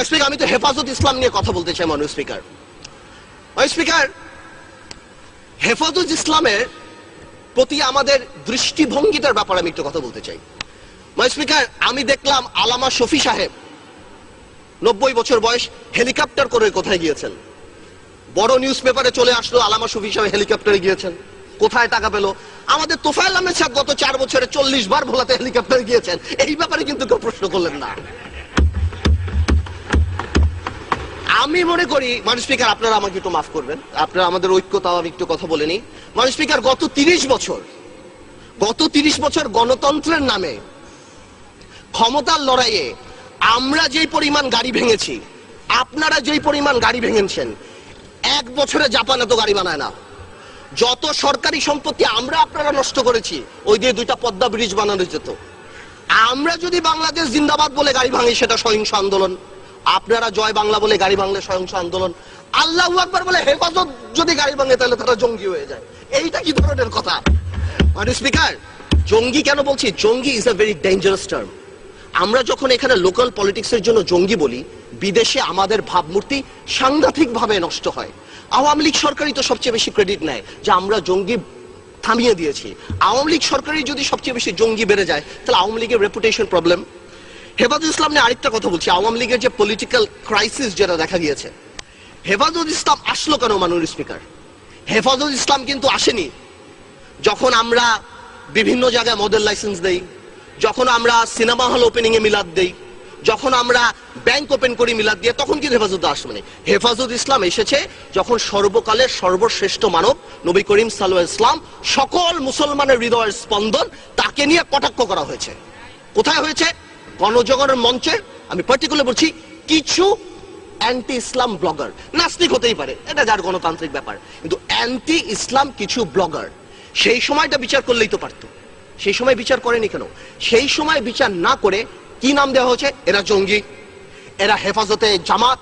মাই speaker আমি তো হেফাজত ইসলাম নিয়ে কথা বলতে চাই মাননীয় স্পিকার। মাই স্পিকার, হেফাজত ইসলামের প্রতি আমাদের দৃষ্টিভঙ্গিটার ব্যাপারে আমি একটু কথা বলতে চাই। মাই স্পিকার, আমি দেখলাম আলামা শফি সাহেব, নব্বই বছর বয়স, হেলিকপ্টার করে কোথায় গিয়েছেন? বড় নিউজ পেপারে চলে আসলো, আলামা শফি সাহেব হেলিকপ্টারে গিয়েছেন। কোথায় টাকা পেল? আমাদের তোফায়েল আহমেদ সাহেব গত চার বছরে চল্লিশ বার ভোলাতে হেলিকপ্টারে গিয়েছেন। এই ব্যাপারে কিন্তু কেউ প্রশ্ন করলেন না। আমি মনে করি মানুষ স্পিকার, আপনারা আমাকে একটু মাফ করবেন। আপনারা আমাদের ঐক্যতাও আমি একটু কথা বলে নিই মানুষ স্পিকার, গত তিরিশ বছর, গত তিরিশ বছর গণতন্ত্রের নামে ক্ষমতার লড়াইয়ে আমরা যেই পরিমাণ গাড়ি ভেঙেছি, আপনারা যেই পরিমাণ গাড়ি ভেঙেছেন, এক বছরে জাপান এত গাড়ি বানায় না। যত সরকারি সম্পত্তি আমরা আপনারা নষ্ট করেছি, ওই দিয়ে দুইটা পদ্মা ব্রিজ বানানো যেত। আমরা যদি বাংলাদেশ জিন্দাবাদ বলে গাড়ি ভাঙি, সেটা সহিংস আন্দোলন। আপনারা জয় বাংলা বলে গাড়ি ভাঙলে সহিংস আন্দোলন, আল্লাহ আকবার বলে হেফাজত যদি গাড়ি ভাঙে তাহলে তারা জঙ্গি হয়ে যায়। এইটা কি ধরনের কথা? মানে স্পিকার জঙ্গি কেন বলছি? জঙ্গি is a very dangerous term আমরা যখন এখানে লোকাল পলিটিক্সের জন্য জঙ্গি বলি, বিদেশে আমাদের ভাবমূর্তি সাংঘাতিক ভাবে নষ্ট হয়। আওয়ামী লীগ সরকারই তো সবচেয়ে বেশি ক্রেডিট নেয়, যে আমরা জঙ্গি থামিয়ে দিয়েছি। আওয়ামী লীগ সরকারই যদি সবচেয়ে বেশি জঙ্গি বেড়ে যায়, তাহলে আওয়ামী লীগের রেপুটেশন প্রবলেম হেফাজত ইসলাম নিয়ে আরেকটা কথা বলছি। আওয়ামী লীগের যে পলিটিক্যাল ক্রাইসিস যেটা দেখা গিয়েছে, হেফাজত ইসলাম আসলো কেন মাননীয় স্পিকার হেফাজত ইসলাম কিন্তু আসেনি। যখন আমরা বিভিন্ন জায়গায় মডেল লাইসেন্স দেই, যখন আমরা সিনেমা হল ওপেনিং এ মিলাদ দেই, যখন আমরা ব্যাংক ওপেন করি মিলাদ দিয়ে, তখন কিন্তু হেফাজত আসবে হেফাজত ইসলাম এসেছে যখন সর্বকালের সর্বশ্রেষ্ঠ মানব নবী করিম সাল্লাহ ইসলাম সকল মুসলমানের হৃদয়ের স্পন্দন তাকে নিয়ে কটাক্ষ করা হয়েছে। কোথায় হয়েছে? গণজগণের মঞ্চে আমি পার্টিকুলার বলছি, কিছু অ্যান্টি ইসলাম ব্লগার নাস্তিক হতেই পারে, এটা যার গণতান্ত্রিক ব্যাপার। কিন্তু অ্যান্টি ইসলাম কিছু ব্লগার সেই সময়টা বিচার করলেই তো পারতো। সেই সময় বিচার করেনি কেন? সেই সময় বিচার না করে কি নাম দেওয়া হয়েছে? এরা জঙ্গি। এরা হেফাজতে জামাত।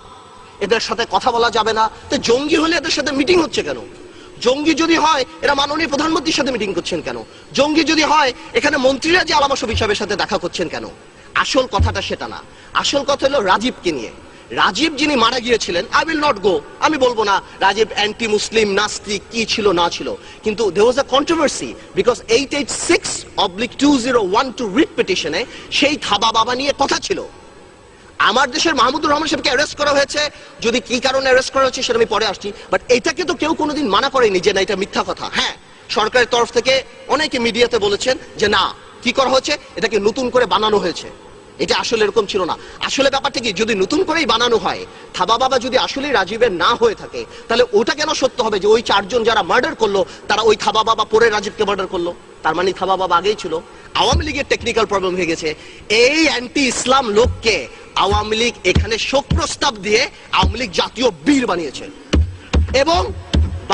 এদের সাথে কথা বলা যাবে না। তো জঙ্গি হলে এদের সাথে মিটিং হচ্ছে কেন? জঙ্গি যদি হয়, এরা মাননীয় প্রধানমন্ত্রীর সাথে মিটিং করছেন কেন? জঙ্গি যদি হয়, এখানে মন্ত্রীরা যে আলামা শফি সাহেবের সাথে দেখা করছেন কেন? আসল কথাটা সেটা না। আসল কথা হলো রাজীবকে নিয়ে। রাজীব যিনি মারা গিয়েছিলেন আই উইল নট গো আমি বলব না, রাজীব অ্যান্টি মুসলিম নাস্তিক, কি ছিল, না ছিল। কিন্তু they was a controversy because eight eight six oblique two zero one two writ পিটিশনে সেই থাবা বাবা নিয়ে কথা ছিল। আমার দেশের মাহমুদুর রহমান সাহেবকে অ্যারেস্ট করা হয়েছে। যদি কি কারণে অ্যারেস্ট করা হয়েছে সেটা আমি পরে আসছি। বাট এটাকে তো কেউ কোনোদিন মানা করেনি যে না, এটা মিথ্যা কথা। হ্যাঁ সরকারের তরফ থেকে অনেকে মিডিয়াতে বলেছেন যে না, কি করা হয়েছে এটাকে নতুন করে বানানো হয়েছে। এটা আসলে এরকম ছিল না। আসলে ব্যাপারটা কি, যদি নতুন করেই বানানো হয়, থাবা বাবা যদি আসলে রাজীবের না হয়ে থাকে, তাহলে ওটা কেন সত্য হবে যে ওই চারজন যারা মার্ডার করল, তারা ওই থাবা বাবা পরে রাজীবকে মার্ডার করল? তার মানে থাবা বাবা আগেই ছিল। আওয়ামী লীগের টেকনিক্যাল প্রবলেম হয়ে গেছে। এই অ্যান্টি ইসলাম লোককে আওয়ামী লীগ এখানে শোক প্রস্তাব দিয়ে আওয়ামী লীগ জাতীয় বীর বানিয়েছে। এবং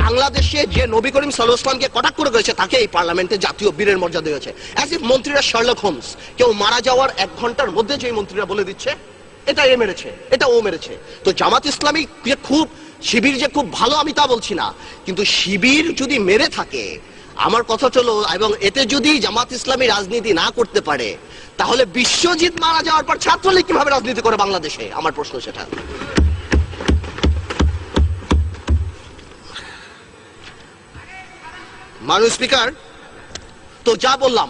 বাংলাদেশে যে নবী করিম সাল্লাহ ইসলামকে কটাক্ষ করে করেছে তাকে এই পার্লামেন্টে জাতীয় বীরের মর্যাদা দিয়েছে। অ্যাজ ইফ মন্ত্রীরা শার্লক হোমস কেউ মারা যাওয়ার এক ঘণ্টার মধ্যে যে মন্ত্রীরা বলে দিচ্ছে এটা এ মেরেছে এটা ও মেরেছে। তো জামাত ইসলামী যে খুব, শিবির যে খুব ভালো আমি তা বলছি না, কিন্তু শিবির যদি মেরে থাকে, আমার কথা চলো এবং এতে যদি জামাত ইসলামী রাজনীতি না করতে পারে, তাহলে বিশ্বজিৎ মারা যাওয়ার পর ছাত্রলীগ কীভাবে রাজনীতি করে বাংলাদেশে? আমার প্রশ্ন সেটা। মানুষ স্পিকার, তো যা বললাম,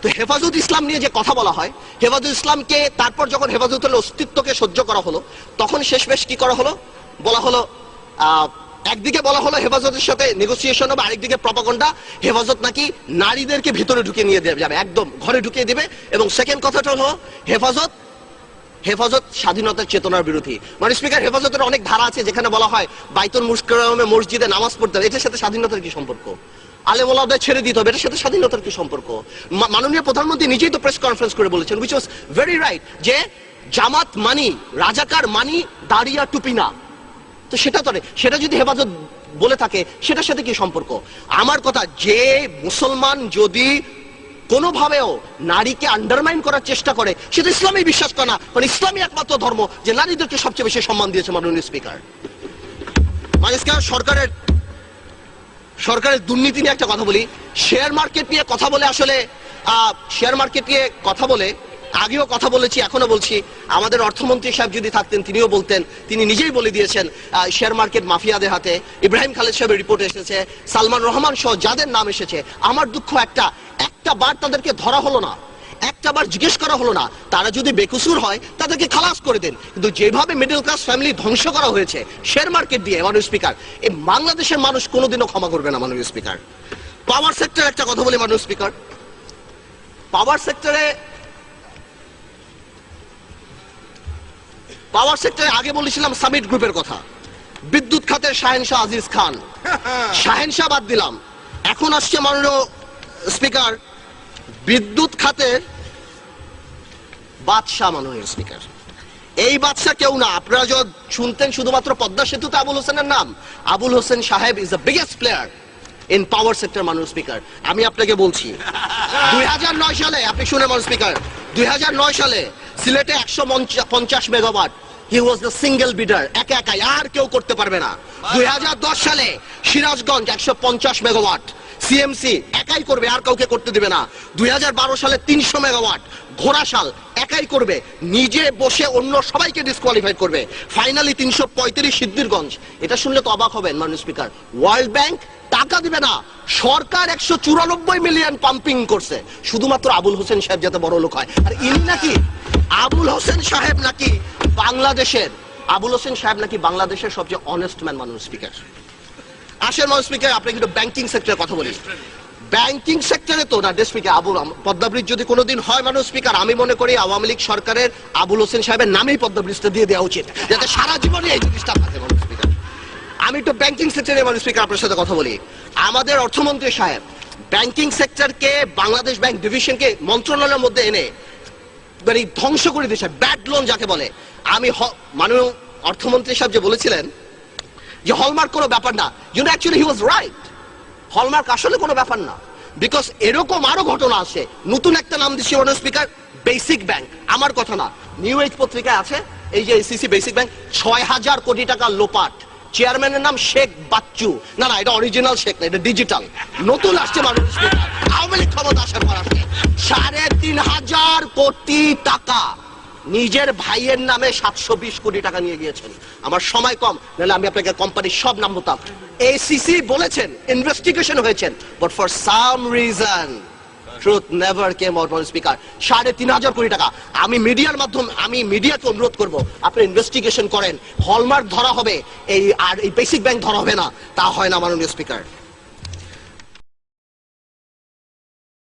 তো হেফাজত ইসলাম নিয়ে যে কথা বলা হয়, হেফাজত ইসলামকে তারপর যখন হেফাজতের অস্তিত্বকে সহ্য করা হলো, তখন শেষমেশ কি করা হলো? বলা হলো একদিকে বলা হলো হেফাজতের সাথে নেগোসিয়েশন হবে, আরেকদিকে প্রপাগন্ডা হেফাজত নাকি নারীদেরকে ভিতরে ঢুকিয়ে নিয়ে যাবে, একদম ঘরে ঢুকিয়ে দেবে। এবং সেকেন্ড কথাটা হলো, হেফাজত হেফাজত স্বাধীনতার চেতনার বিরোধী। মানে স্পিকার, হেফাজতের অনেক ধারা আছে যেখানে বলা হয়, বাইতুল মুস্করমে মসজিদে নামাজ পড়তে এটার সাথে স্বাধীনতার কি সম্পর্ক? আলে ওলাদের ছেড়ে দিতে হবে, এটার সাথে স্বাধীনতার কি সম্পর্ক? মাননীয় প্রধানমন্ত্রী নিজেই তো প্রেস কনফারেন্স করে বলেছেন উইচ ওয়াজ ভেরি রাইট যে জামাত মানি, রাজাকার মানি, দাঁড়িয়া টুপি না। তো সেটা তো সেটা যদি হেফাজত বলে থাকে, সেটার সাথে কি সম্পর্ক? আমার কথা, যে মুসলমান যদি কোনোভাবেও নারীকে আন্ডারমাইন করার চেষ্টা করে সেটা ইসলামী বিশ্বাস করে না। কারণ ইসলামী একমাত্র ধর্ম, যে নারীদেরকে সবচেয়ে বেশি সম্মান দিয়েছে মাননীয় স্পিকার মানে সরকারের সরকারের দুর্নীতি নিয়ে একটা কথা বলি। শেয়ার মার্কেট নিয়ে কথা বলে আসলে শেয়ার মার্কেট নিয়ে কথা বলে, আগেও কথা বলেছি এখনও বলছি। আমাদের অর্থমন্ত্রী সাহেব যদি থাকতেন, তিনিও বলতেন, তিনি নিজেই বলে দিয়েছেন শেয়ার মার্কেট মাফিয়াদের হাতে। ইব্রাহিম খালেদ সাহেবের রিপোর্ট এসেছে, সালমান রহমান সহ যাদের নাম এসেছে, আমার দুঃখ একটা একটা বার তাদেরকে ধরা হলো না। একটা বার জিজ্ঞেস করা হলো না। তারা যদি বেকসুর হয় তাদেরকে খালাস করে দেন। কিন্তু যেভাবে মিডল ক্লাস ফ্যামিলি ধ্বংস করা হয়েছে শেয়ার মার্কেট দিয়ে মাননীয় স্পিকার এই বাংলাদেশের মানুষ কোনোদিনও ক্ষমা করবে না মাননীয় স্পিকার পাওয়ার সেক্টর একটা কথা বলি মাননীয় স্পিকার পাওয়ার সেক্টরে পাওয়ার সেক্টরে আগে বলেছিলাম সামিট গ্রুপের কথা। বিদ্যুৎ খাতের শাহেনশাহ আজিজ খান। শাহেনশাহ বাদ দিলাম। এখন আসছে মাননীয় স্পিকার বিদ্যুৎ খাতের বাদশাহ মাননীয় স্পিকার এই বাদশাহ কেউ না। আপনারা যখন শুনতেন শুধুমাত্র পদ্মা সেতুতে আবুল হোসেনের নাম, আবুল হোসেন সাহেব is the biggest player in power sector মাননীয় স্পিকার আমি আপনাকে বলছি, দুই হাজার নয় সালে, আপনি শুনে মাননীয় স্পিকার দুই হাজার নয় সালে সিলেটে একশো পঞ্চাশ megawatt he was the single bidder একা একাই, আর কেউ করতে পারবে না। দুই হাজার দশ সালে সিরাজগঞ্জ একশো পঞ্চাশ মেগাওয়াট সিএমসি একাই করবে, আর কাউকে করতে দিবে না। দুই হাজার বারো সালে তিনশো মেগাওয়াট ঘোড়াশাল একাই করবে, নিজে বসে অন্য সবাইকে ডিসকোয়ালিফাই করবে। ফাইনালি তিনশো পঁয়ত্রিশ সিদ্ধিরগঞ্জ, এটা শুনলে তো অবাক হবেন, মাননীয় স্পিকার ওয়ার্ল্ড ব্যাংক টাকা দিবে না, সরকার একশো চুরানব্বই মিলিয়ন পাম্পিং করছে। শুধুমাত্র আবুল হোসেন সাহেব যাতে বড় লোক হয়। আর ইনি নাকি, আবুল হোসেন সাহেব নাকি বাংলাদেশের, আবুল হোসেন সাহেব নাকি বাংলাদেশের সবচেয়ে অনেস্ট ম্যান মানুষ স্পিকার আসেন মানুষ স্পিকার আপনি কিন্তু ব্যাংকিং সেক্টরের কথা বলি। ব্যাংকিং সেক্টরে তো না স্পিকার, আবুল পদ্মা ব্রিজ যদি কোনোদিন হয় মানুষ স্পিকার, আমি মনে করি আওয়ামী লীগ সরকারের আবুল হোসেন সাহেবের নামেই পদ্মা দিয়ে দেওয়া উচিত, যাতে সারা জীবনে এই জিনিসটা থাকে মানুষ স্পিকার। আমি তো ব্যাংকিং সেক্টরে মানুষ স্পিকার, আপনার সাথে কথা বলি। আমাদের অর্থমন্ত্রী সাহেব ব্যাংকিং সেক্টরকে বাংলাদেশ ব্যাংক ডিভিশনকে মন্ত্রণালয়ের মধ্যে এনে মানে ধ্বংস করে দিয়েছে ব্যাড লোন যাকে বলে। আমি মাননীয় অর্থমন্ত্রী সাহেব যে বলেছিলেন যে হলমার্ক কোনো ব্যাপার না। You actually he was right Hallmark আসলে কোনো ব্যাপার না। বিকজ এরকম আরও ঘটনা আছে। নতুন একটা নাম দিচ্ছি মাননীয় স্পিকার বেসিক ব্যাংক আমার কথা না। নিউ এজ পত্রিকায় আছে, এই যে এসিসি বেসিক ব্যাংক ছয় হাজার কোটি টাকা লোপাট। চেয়ারম্যানের নাম শেখ বাচ্চু। না না, এটা অরিজিনাল শেখ না, এটা ডিজিটাল নতুন আসছে মানুষ আওয়ামী লীগ ক্ষমতা আসার পর আসছে সাড়ে তিন হাজার কোটি টাকা। নিজের ভাইয়ের নামে সাতশো বিশ কোটি টাকা নিয়ে গিয়েছেন। আমার সময় কম, নাহলে আমি আপনাকে কোম্পানির সব নাম বলতাম। এসিসি বলেছেন ইনভেস্টিগেশন হয়েছেন but for some reason truth never came out on speaker সাড়ে তিন হাজার কোটি টাকা। আমি মিডিয়ার মাধ্যমে, আমি মিডিয়াকে অনুরোধ করব, আপনি ইনভেস্টিগেশন করেন। হলমার্ক ধরা হবে, এই আর এই বেসিক ব্যাংক ধরা হবে না। তা হয় না, মাননীয় স্পিকার